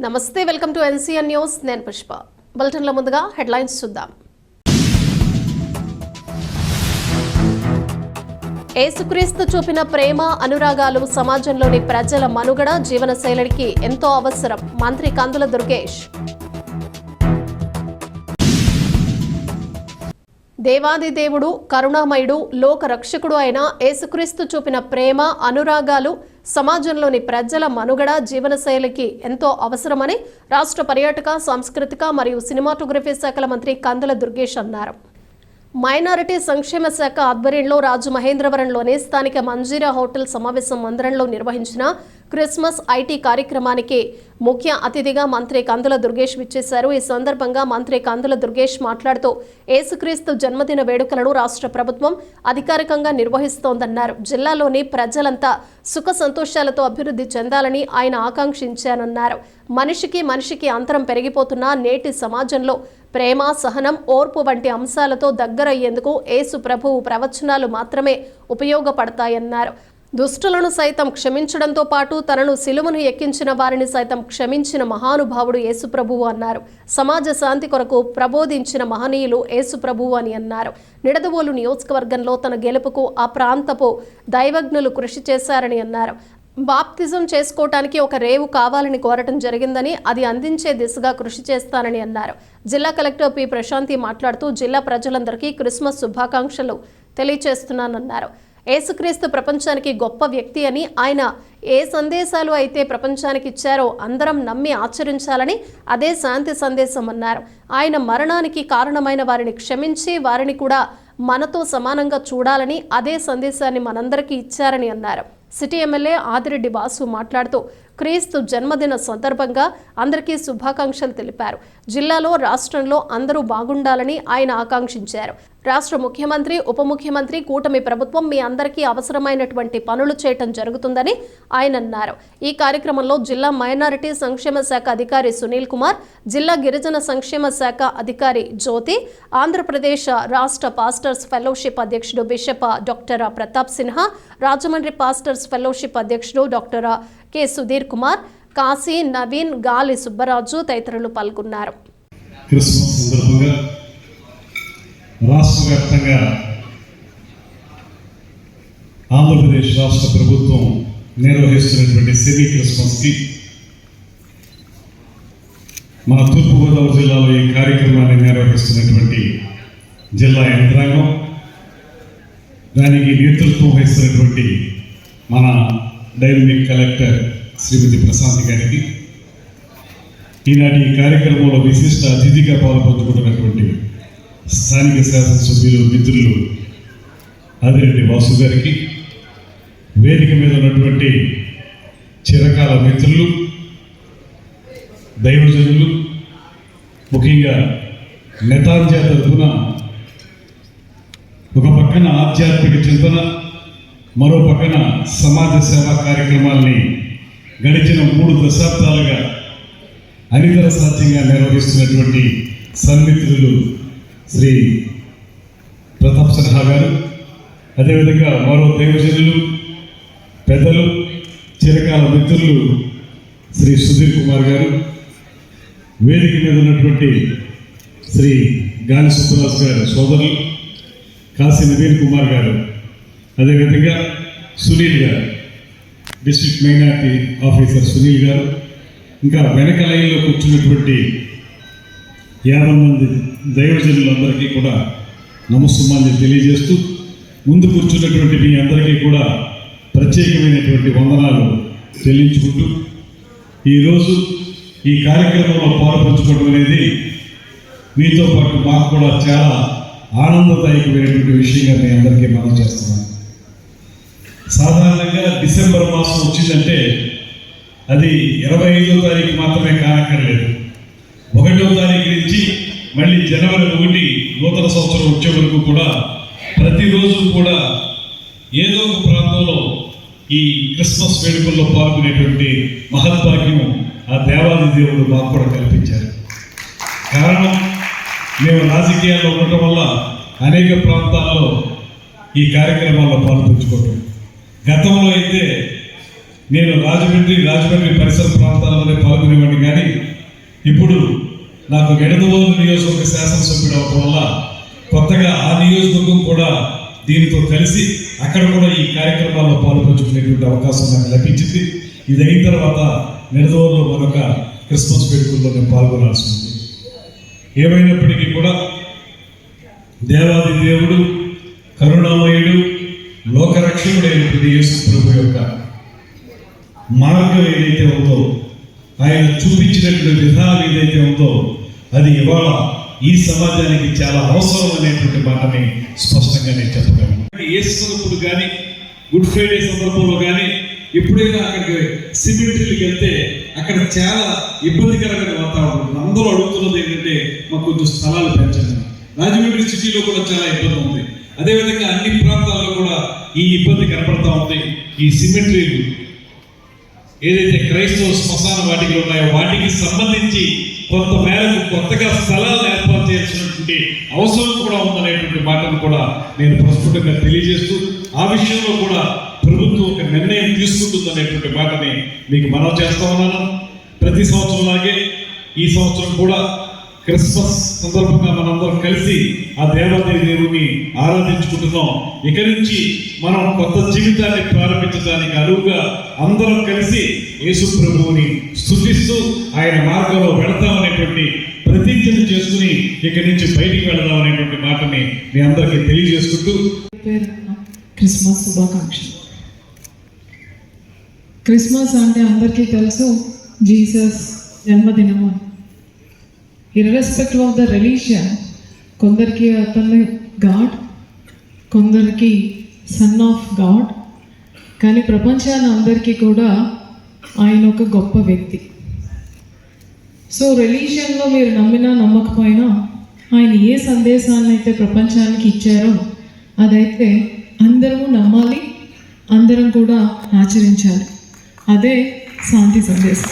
నమస్తే welcome to NCN news. నేను పుష్ప. బులెటిన్ల ముందుగా హెడ్లైన్స్ చూద్దాం. ఏసుక్రీస్తు చూపిన ప్రేమ అనురాగాలు సమాజంలోని ప్రజల మనుగడ జీవనశైలికి ఎంతో అవసరం. మంత్రి కందుల దుర్గేష్. దేవాది దేవుడు కరుణామయుడు లోకరక్షకుడు అయిన యేసుక్రీస్తు చూపిన ప్రేమ అనురాగాలు సమాజంలోని ప్రజల మనుగడ జీవనశైలికి ఎంతో అవసరమని రాష్ట్ర పర్యాటక సాంస్కృతిక మరియు సినిమాటోగ్రఫీ శాఖల మంత్రి కందుల దుర్గేష్ అన్నారు. మైనారిటీ సంక్షేమ శాఖ ఆధ్వర్యంలో రాజు మహేంద్రవరంలోని స్థానిక మంజీరా హోటల్ సమావేశం మందిరంలో నిర్వహించిన క్రిస్మస్ ఐటీ కార్యక్రమానికి ముఖ్య అతిథిగా మంత్రి కందుల దుర్గేష్ విచ్చేశారు. ఈ సందర్భంగా మంత్రి కందుల దుర్గేష్ మాట్లాడుతూ ఏసుక్రీస్తు జన్మదిన వేడుకలను రాష్ట్ర ప్రభుత్వం అధికారికంగా నిర్వహిస్తోందన్నారు. జిల్లాలోని ప్రజలంతా సుఖ సంతోషాలతో అభివృద్ధి చెందాలని ఆయన ఆకాంక్షించానన్నారు. మనిషికి మనిషికి అంతరం పెరిగిపోతున్న నేటి సమాజంలో ప్రేమ సహనం ఓర్పు వంటి అంశాలతో దగ్గరయ్యేందుకు యేసు ప్రభువు ప్రవచనాలు మాత్రమే ఉపయోగపడతాయన్నారు. దుష్టులను సైతం క్షమించడంతో పాటు తనను సిలువను ఎక్కించిన వారిని సైతం క్షమించిన మహానుభావుడు యేసుప్రభువు అన్నారు. సమాజ శాంతి కొరకు ప్రబోధించిన మహనీయులు యేసుప్రభువు అని అన్నారు. నిడదవోలు నియోజకవర్గంలో తన గెలుపుకు ఆ ప్రాంతపు దైవజ్ఞులు కృషి చేశారని అన్నారు. బాప్తిజం చేసుకోవటానికి ఒక రేవు కావాలని కోరటం జరిగిందని అది అందించే దిశగా కృషి చేస్తానని అన్నారు. జిల్లా కలెక్టర్ పి. ప్రశాంతి మాట్లాడుతూ జిల్లా ప్రజలందరికీ క్రిస్మస్ శుభాకాంక్షలు తెలియచేస్తున్నానన్నారు. ఏసుక్రీస్తు ప్రపంచానికి గొప్ప వ్యక్తి అని ఆయన ఏ సందేశాలు అయితే ప్రపంచానికి ఇచ్చారో అందరం నమ్మి ఆచరించాలని అదే శాంతి సందేశం అన్నారు. ఆయన మరణానికి కారణమైన వారిని క్షమించి వారిని కూడా మనతో సమానంగా చూడాలని అదే సందేశాన్ని మనందరికీ ఇచ్చారని అన్నారు. సిటీ ఎమ్మెల్యే ఆదిరెడ్డి వాసు మాట్లాడుతూ క్రీస్తు జన్మదిన సందర్భంగా అందరికీ శుభాకాంక్షలు తెలిపారు. జిల్లాలో రాష్ట్రంలో అందరూ బాగుండాలని ఆయన ఆకాంక్షించారు. రాష్ట్ర ముఖ్యమంత్రి ఉప ముఖ్యమంత్రి కూటమి ప్రభుత్వం మీ అందరికీ అవసరమైనటువంటి పనులు చేయటం జరుగుతుందని ఆయన అన్నారు. ఈ కార్యక్రమంలో జిల్లా మైనారిటీ సంక్షేమ శాఖ అధికారి సునీల్ కుమార్ జిల్లా గిరిజన సంక్షేమ శాఖ అధికారి జ్యోతి ఆంధ్రప్రదేశ్ రాష్ట్ర పాస్టర్స్ ఫెలోషిప్ అధ్యక్షుడు bishop doctor Pratap Sinha Rajahmundry pastors fellowship అధ్యక్షుడు డాక్టర్ కె. సుధీర్ కుమార్ కాశీ నవీన్ గాలి సుబ్బరాజు తదితరులు పాల్గొన్నారు. క్రిస్మస్ సందర్భంగా రాష్ట్ర వ్యాప్తంగా ఆంధ్రప్రదేశ్ రాష్ట్ర ప్రభుత్వం నిర్వహిస్తున్నటువంటి సెమీ క్రిస్మస్కి మన తూర్పుగోదావరి జిల్లాలో ఈ కార్యక్రమాన్ని నిర్వహిస్తున్నటువంటి జిల్లా యంత్రాంగం దానికి నేతృత్వం వహిస్తున్నటువంటి మన డైనమిక్ కలెక్టర్ శ్రీమతి ప్రశాంత్ గారికి. ఈనాటి ఈ కార్యక్రమంలో విశిష్ట అతిథిగా పాల్పంచుకుంటున్నటువంటి స్థానిక శాసనసభ్యులు మిత్రులు ఆదిరెడ్డి వాసు గారికి వేదిక మీద ఉన్నటువంటి చిరకాల మిత్రులు దైవజనులు ముఖ్యంగా నెతాంజా తరఫున ఒక పక్కన ఆధ్యాత్మిక చింతన మరో పక్కన సమాజ సేవా కార్యక్రమాల్ని గడిచిన మూడు దశాబ్దాలుగా అనితర సాధ్యంగా నిర్వహిస్తున్నటువంటి సన్మిత్రులు శ్రీ ప్రతాప్ సిన్హా గారు అదేవిధంగా మరో దైవజనులు పెద్దలు చిరకాల మిత్రులు శ్రీ సుధీర్ కుమార్ గారు వేదిక మీద ఉన్నటువంటి శ్రీ గాలి సుబ్బరాజు గారు సోదరులు కాశీ నవీన్ కుమార్ గారు అదేవిధంగా సునీల్ గారు డిస్ట్రిక్ట్ మైనార్టీ ఆఫీసర్ సునీల్ గారు ఇంకా వెనక లైన్లో కూర్చున్నటువంటి యాభై మంది దైవజనులందరికీ కూడా నమస్సుమాన్ని తెలియజేస్తూ ముందు కూర్చున్నటువంటి మీ అందరికీ కూడా ప్రత్యేకమైనటువంటి వందనాలు చెల్లించుకుంటూ ఈరోజు ఈ కార్యక్రమంలో పాల్పంచుకోవడం అనేది మీతో పాటు మాకు కూడా చాలా ఆనందదాయకమైనటువంటి విషయంగా మీ అందరికీ మనం చేస్తున్నాను సాధారణంగా డిసెంబర్ మాసం వచ్చిందంటే అది ఇరవై ఐదో తారీఖు మాత్రమే కానక్కర్లేదు. ఒకటో తారీఖు నుంచి మళ్ళీ జనవరి ఒకటి నూతన సంవత్సరం వచ్చే వరకు కూడా ప్రతిరోజు కూడా ఏదో ఒక ప్రాంతంలో ఈ క్రిస్మస్ వేడుకల్లో పాల్గొనేటువంటి మహద్భాగ్యం ఆ దేవాది దేవుడు మాకు కూడా కల్పించారు. కారణం మేము రాజకీయాల్లో ఉండటం వల్ల అనేక ప్రాంతాల్లో ఈ కార్యక్రమాల్లో పాల్పంచుకోవటం. గతంలో అయితే నేను రాజమండ్రి రాజమండ్రి పరిసర ప్రాంతాల్లోనే పాల్గొనేవాడిని కానీ ఇప్పుడు నాకు ఎడదవోలు నియోజకవర్గ శాసనసభ్యుడు అవటం వల్ల కొత్తగా ఆ నియోజకవర్గం కూడా దీనితో కలిసి అక్కడ కూడా ఈ కార్యక్రమాల్లో పాల్పంచుకునేటువంటి అవకాశం నాకు లభించింది. ఇది అయిన తర్వాత నిడదవోలులో మరొక క్రిస్మస్ వేడుకల్లో నేను పాల్గొనాల్సి ఉంది. ఏమైనప్పటికీ కూడా దేవాది దేవుడు కరుణామయుడు లోకరక్షకుడైనటువంటి యేసు ప్రభు యొక్క మార్గం ఏదైతే ఉందో ఆయన చూపించినటువంటి విధానం ఏదైతే ఉందో అది ఇవాళ ఈ సమాజానికి చాలా అవసరం అనేటువంటి మాటని స్పష్టంగా నేను చెప్పగలను. ఏసుకున్నప్పుడు కానీ గుడ్ ఫ్రైడే సందర్భంలో కానీ ఎప్పుడైనా అక్కడికి సిమెంట్రీకి వెళ్తే అక్కడ చాలా ఇబ్బందికరమైన వాతావరణం అందరూ అడుగుతున్నది ఏంటంటే మాకు కొంచెం స్థలాలు పెంచండి. రాజమండ్రి సిటీలో కూడా చాలా ఇబ్బంది ఉంది. అదేవిధంగా అన్ని ప్రాంతాల్లో కూడా ఈ ఇబ్బంది కనపడతా ఉంది. ఈ సిమెట్రీలు ఏదైతే క్రైస్తవ శ్మశాన వాటికలు ఉన్నాయో వాటికి సంబంధించి కొంత మేరకు కొత్తగా స్థలాలను ఏర్పాటు చేయాల్సినటువంటి అవసరం కూడా ఉందనేటువంటి మాటను కూడా నేను ప్రస్ఫుటంగా తెలియజేస్తూ ఆ విషయంలో కూడా ప్రభుత్వం ఒక నిర్ణయం తీసుకుంటుందనేటువంటి మాటని మీకు మనం చేస్తా ఉన్నాను. ప్రతి సంవత్సరం లాగే ఈ సంవత్సరం కూడా క్రిస్మస్ సందర్భంగా మనందరం కలిసి ఆ దేవాదేవి దేవుని ఆరాధించుకుంటున్నాం. ఇక నుంచి మనం కొత్త జీవితాన్ని ప్రారంభించడానికి అనువుగా అందరం కలిసి యేసు ప్రభువుని స్థుతిస్తూ ఆయన మార్గంలో వెళతామనేటువంటి ప్రతిజ్ఞను చేసుకుని ఇక్కడి నుంచి బయటికి వెళదాం అనేటువంటి మాటని మీ అందరికీ తెలియజేసుకుంటూ క్రిస్మస్ శుభాకాంక్షలు. క్రిస్మస్ అంటే అందరికీ తెలుసు జీసస్ జన్మదినము అని. ఇర్రెస్పెక్టివ్ ఆఫ్ ద రిలీజియన్ కొందరికి అతను గాడ్ కొందరికి సన్ ఆఫ్ గాడ్ కానీ ప్రపంచాన్ని అందరికీ కూడా ఆయన ఒక గొప్ప వ్యక్తి. సో రిలీజియన్లో మీరు నమ్మినా నమ్మకపోయినా ఆయన ఏ సందేశాన్ని అయితే ప్రపంచానికి ఇచ్చారో అదైతే అందరము నమ్మాలి అందరం కూడా ఆచరించాలి. అదే శాంతి సందేశం.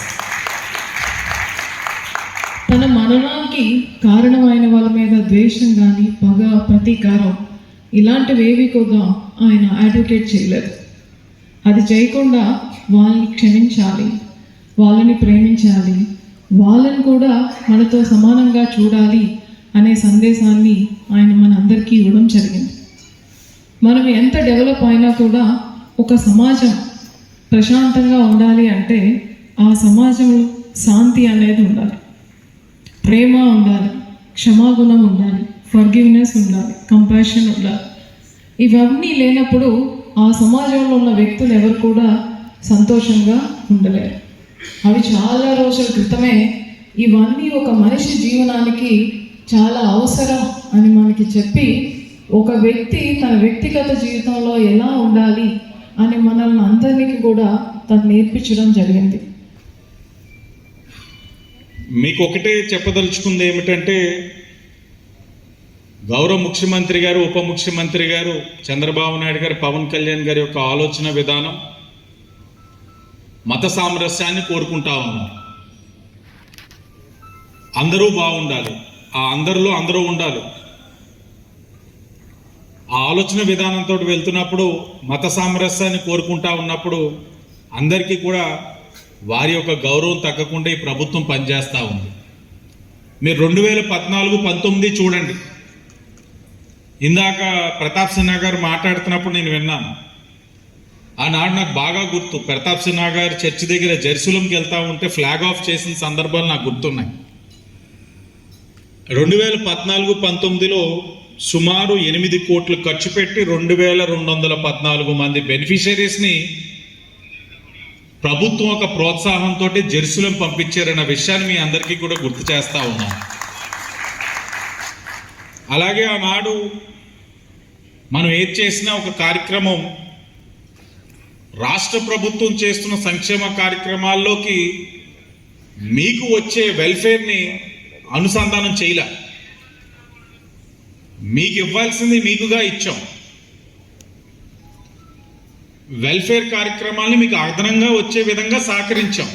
తన మరణానికి కారణమైన వాళ్ళ మీద ద్వేషం కానీ పగ ప్రతీకారం ఇలాంటివి ఏవి కూడా ఆయన అడ్వకేట్ చేయలేదు. అది చేయకుండా వాళ్ళని క్షమించాలి వాళ్ళని ప్రేమించాలి వాళ్ళని కూడా మనతో సమానంగా చూడాలి అనే సందేశాన్ని ఆయన మనందరికీ ఇవ్వడం జరిగింది. మనం ఎంత డెవలప్ అయినా కూడా ఒక సమాజం ప్రశాంతంగా ఉండాలి అంటే ఆ సమాజంలో శాంతి అనేది ఉండాలి. ప్రేమ ఉండాలి క్షమాగుణం ఉండాలి ఫర్గివ్నెస్ ఉండాలి కంపాషన్ ఉండాలి. ఇవన్నీ లేనప్పుడు ఆ సమాజంలో ఉన్న వ్యక్తులు ఎవరు కూడా సంతోషంగా ఉండలేరు. అవి చాలా రోజుల క్రితమే ఇవన్నీ ఒక మనిషి జీవనానికి చాలా అవసరం అని మనకి చెప్పి ఒక వ్యక్తి తన వ్యక్తిగత జీవితంలో ఎలా ఉండాలి అని మనల్ని అందరికీ కూడా తను నేర్పించడం జరిగింది. మీకు ఒకటే చెప్పదలుచుకుంది ఏమిటంటే గౌరవ ముఖ్యమంత్రి గారు ఉప ముఖ్యమంత్రి గారు చంద్రబాబు నాయుడు గారు పవన్ కళ్యాణ్ గారి యొక్క ఆలోచన విధానం మత సామరస్యాన్ని కోరుకుంటా ఉన్నారు. అందరూ బాగుండాలి. ఆ అందరిలో అందరూ ఉండాలి. ఆ ఆలోచన విధానంతో వెళ్తున్నప్పుడు మత సామరస్యాన్ని కోరుకుంటా ఉన్నప్పుడు అందరికీ కూడా వారి యొక్క గౌరవం తగ్గకుండా ఈ ప్రభుత్వం పనిచేస్తూ ఉంది. మీరు రెండు వేల పద్నాలుగు పంతొమ్మిది చూడండి. ఇందాక ప్రతాప్ సిన్హా గారు మాట్లాడుతున్నప్పుడు నేను విన్నాను. ఆనాడు నాకు బాగా గుర్తు. ప్రతాప్ సిన్హా గారు చర్చి దగ్గర జెరూసలంకి వెళ్తా ఉంటే ఫ్లాగ్ ఆఫ్ చేసిన సందర్భాలు నాకు గుర్తున్నాయి. రెండు వేల పద్నాలుగు పంతొమ్మిదిలో సుమారు ఎనిమిది కోట్లు ఖర్చు పెట్టి రెండు వేల రెండు వందల పద్నాలుగు మంది బెనిఫిషరీస్ని ప్రభుత్వం ఒక ప్రోత్సాహంతో జెరూసలం పంపించారన్న విషయాన్ని మీ అందరికీ కూడా గుర్తు చేస్తా ఉన్నాం. అలాగే ఆనాడు మనం ఏది చేసినా ఒక కార్యక్రమం రాష్ట్ర ప్రభుత్వం చేస్తున్న సంక్షేమ కార్యక్రమాల్లోకి మీకు వచ్చే వెల్ఫేర్ని అనుసంధానం చేయలే. మీకు ఇవ్వాల్సింది మీకుగా ఇచ్చాం. వెల్ఫేర్ కార్యక్రమాల్ని మీకు అదనంగా వచ్చే విధంగా సహకరించాం.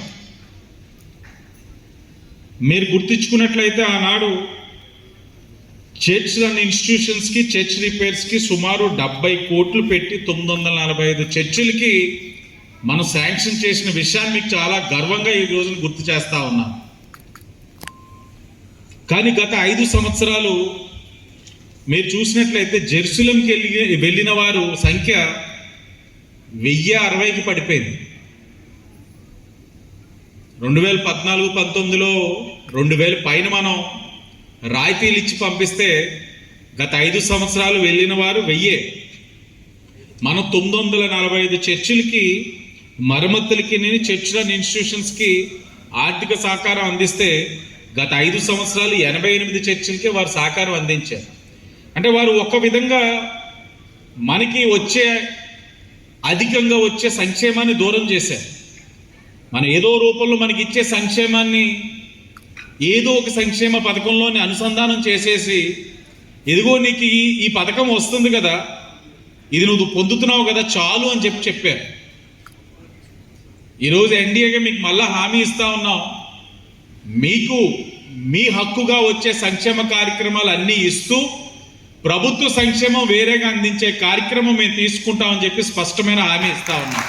మీరు గుర్తించుకున్నట్లయితే ఆనాడు చర్చ్ అండ్ ఇన్స్టిట్యూషన్స్కి చర్చ్ రిపేర్స్కి సుమారు డెబ్బై కోట్లు పెట్టి తొమ్మిది వందల నలభై ఐదు చర్చిలకి మనం శాంక్షన్ చేసిన విషయాన్ని మీకు చాలా గర్వంగా ఈ రోజున గుర్తు చేస్తా ఉన్నాం. కానీ గత ఐదు సంవత్సరాలు మీరు చూసినట్లయితే జెరూసలంకి వెళ్ళి వెళ్ళిన వారు సంఖ్య వెయ్యి అరవైకి పడిపోయింది. రెండు వేల పద్నాలుగు పంతొమ్మిదిలో రెండు వేల పైన మనం రాయితీలు ఇచ్చి పంపిస్తే గత ఐదు సంవత్సరాలు వెళ్ళిన వారు వెయ్యే. మనం తొమ్మిది వందల నలభై ఐదు చర్చిలకి మరమ్మతులకి చర్చిల ఇన్స్టిట్యూషన్స్కి ఆర్థిక సహకారం అందిస్తే గత ఐదు సంవత్సరాలు ఎనభై ఎనిమిది చర్చిలకి వారు సహకారం అందించారు. అంటే వారు ఒక విధంగా మనకి వచ్చే అధికంగా వచ్చే సంక్షేమాన్ని దూరం చేశారు. మన ఏదో రూపంలో మనకి ఇచ్చే సంక్షేమాన్ని ఏదో ఒక సంక్షేమ పథకంలోని అనుసంధానం చేసేసి ఇదిగో నీకు ఈ ఈ పథకం వస్తుంది కదా ఇది నువ్వు పొందుతున్నావు కదా చాలు అని చెప్పి చెప్పారు. ఈరోజు ఎన్డీఏగా మీకు మళ్ళా హామీ ఇస్తా ఉన్నాం. మీకు మీ హక్కుగా వచ్చే సంక్షేమ కార్యక్రమాలు అన్నీ ఇస్తూ ప్రభుత్వ సంక్షేమం వేరేగా అందించే కార్యక్రమం మేము తీసుకుంటామని చెప్పి స్పష్టమైన హామీ ఇస్తా ఉన్నాం.